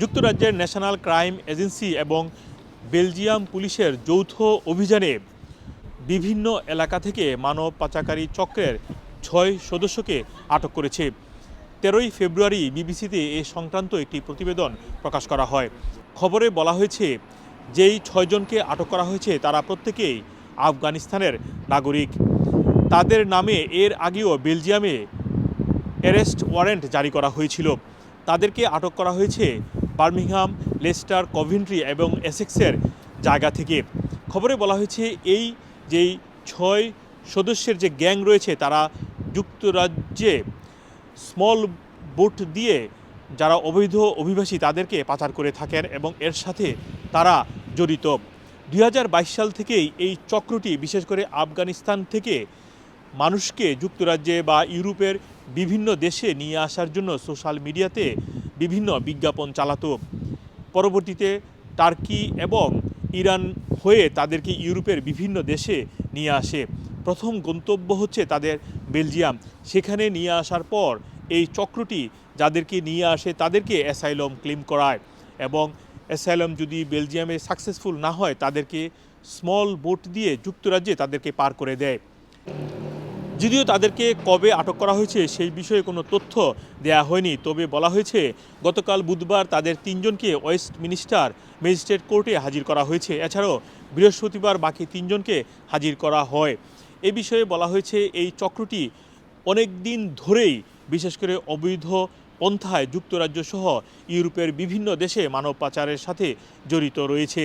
যুক্তরাজ্যের national crime agency এবং Belgium পুলিশের যৌথ অভিযানে বিভিন্ন এলাকা থেকে মানব পাচারকারী চক্রের ছয় সদস্যকে আটক করেছে। তেরোই ফেব্রুয়ারি বিবিসিতে এ সংক্রান্ত একটি প্রতিবেদন প্রকাশ করা হয়। খবরে বলা হয়েছে, যেই ছয়জনকে আটক করা হয়েছে তারা প্রত্যেকেই আফগানিস্তানের নাগরিক। তাদের নামে এর আগেও বেলজিয়ামে অ্যারেস্ট ওয়ারেন্ট জারি করা হয়েছিল। তাদেরকে আটক করা হয়েছে বার্মিংহাম, লেস্টার, কভিন্ট্রি এবং এসেক্সের জায়গা থেকে। খবরে বলা হয়েছে, এই যেই ছয় সদস্যের যে গ্যাং রয়েছে, তারা যুক্তরাজ্যে স্মল বোট দিয়ে যারা অবৈধ অভিবাসী, তাদেরকে পাচার করে থাকেন এবং এর সাথে তারা জড়িত। দুই হাজার বাইশ সাল থেকেই এই চক্রটি, বিশেষ করে আফগানিস্তান থেকে মানুষকে যুক্তরাজ্যে বা ইউরোপের বিভিন্ন দেশে নিয়ে আসার জন্য সোশ্যাল মিডিয়াতে বিভিন্ন বিজ্ঞাপন চালাতো। পরবর্তীতে টার্কি এবং ইরান হয়ে তাদেরকে ইউরোপের বিভিন্ন দেশে নিয়ে আসে। প্রথম গন্তব্য হচ্ছে তাদের বেলজিয়াম। সেখানে নিয়ে আসার পর এই চক্রটি যাদেরকে নিয়ে আসে তাদেরকে অ্যাসাইলম ক্লেম করায় এবং অ্যাসাইলম যদি বেলজিয়ামে সাকসেসফুল না হয় তাদেরকে স্মল বোট দিয়ে যুক্তরাজ্যে তাদেরকে পার করে দেয়। যদিও তাদেরকে কবে আটক করা হয়েছে সেই বিষয়ে কোনো তথ্য দেয়া হয়নি, তবে বলা হয়েছে গতকাল বুধবার তাদের তিনজনকে ওয়েস্ট মিনিস্টার ম্যাজিস্ট্রেট কোর্টে হাজির করা হয়েছে। এছাড়াও বৃহস্পতিবার বাকি তিনজনকে হাজির করা হয়। এ বিষয়ে বলা হয়েছে এই চক্রটি অনেক দিন ধরেই বিশেষ করে অবৈধ পন্থায় যুক্তরাজ্য সহ ইউরোপের বিভিন্ন দেশে মানব পাচারের সাথে জড়িত রয়েছে।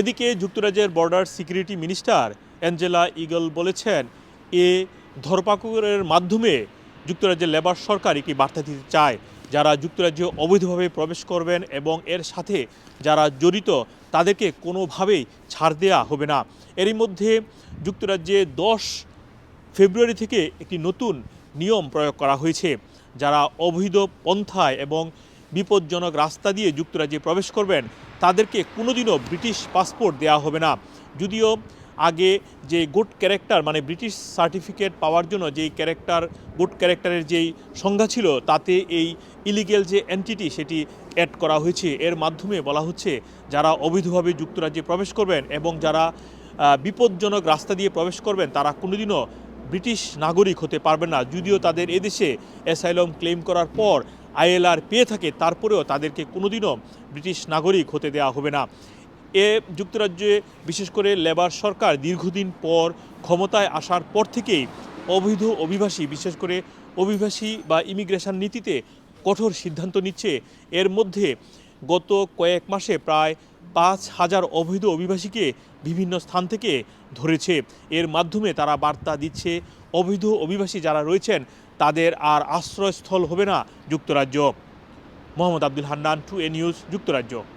এদিকে যুক্তরাজ্যের border security minister Angela Eagle বলেছেন এ ধরপাকড়ের মাধ্যমে যুক্তরাজ্যের লেবার সরকার একটি বার্তা দিতে চায়। যারা যুক্তরাজ্যে অবৈধভাবে প্রবেশ করবেন এবং এর সাথে যারা জড়িত, তাদেরকে কোনোভাবেই ছাড় দেওয়া হবে না। এরই মধ্যে যুক্তরাজ্যে দশ ফেব্রুয়ারি থেকে একটি নতুন নিয়ম প্রয়োগ করা হয়েছে। যারা অবৈধ পন্থায় এবং বিপজ্জনক রাস্তা দিয়ে যুক্তরাজ্যে প্রবেশ করবেন, তাদেরকে কোনোদিনও ব্রিটিশ পাসপোর্ট দেওয়া হবে না। যদিও আগে যে গুড ক্যারেক্টার মানে ব্রিটিশ সার্টিফিকেট পাওয়ার জন্য যেই ক্যারেক্টার, গুড ক্যারেক্টারের যেই সংজ্ঞা ছিল, তাতে এই ইলিগেল যে এন্টিটি সেটি অ্যাড করা হয়েছে। এর মাধ্যমে বলা হচ্ছে, যারা অবৈধভাবে যুক্তরাজ্যে প্রবেশ করবেন এবং যারা বিপজ্জনক রাস্তা দিয়ে প্রবেশ করবেন, তারা কোনোদিনও ব্রিটিশ নাগরিক হতে পারবে না। যদিও তাদের এদেশে অ্যাসাইলম ক্লেম করার পর আইএলআর পেয়ে থাকে, তারপরেও তাদেরকে কোনোদিনও ব্রিটিশ নাগরিক হতে দেওয়া হবে না। এ যুক্তরাজ্যে বিশেষ করে লেবার সরকার দীর্ঘদিন পর ক্ষমতায় আসার পর থেকেই অবৈধ অভিবাসী, বিশেষ করে অভিবাসী বা ইমিগ্রেশন নীতিতে কঠোর সিদ্ধান্ত নিচ্ছে। এর মধ্যে গত কয়েক মাসে প্রায় পাঁচ হাজার অবৈধ অভিবাসীকে বিভিন্ন স্থান থেকে ধরেছে। এর মাধ্যমে তারা বার্তা দিচ্ছে, অবৈধ অভিবাসী যারা রয়েছেন তাদের আর আশ্রয়স্থল হবে না যুক্তরাজ্য। মোহাম্মদ আব্দুল হান্নান, টু এ নিউজ, যুক্তরাজ্য।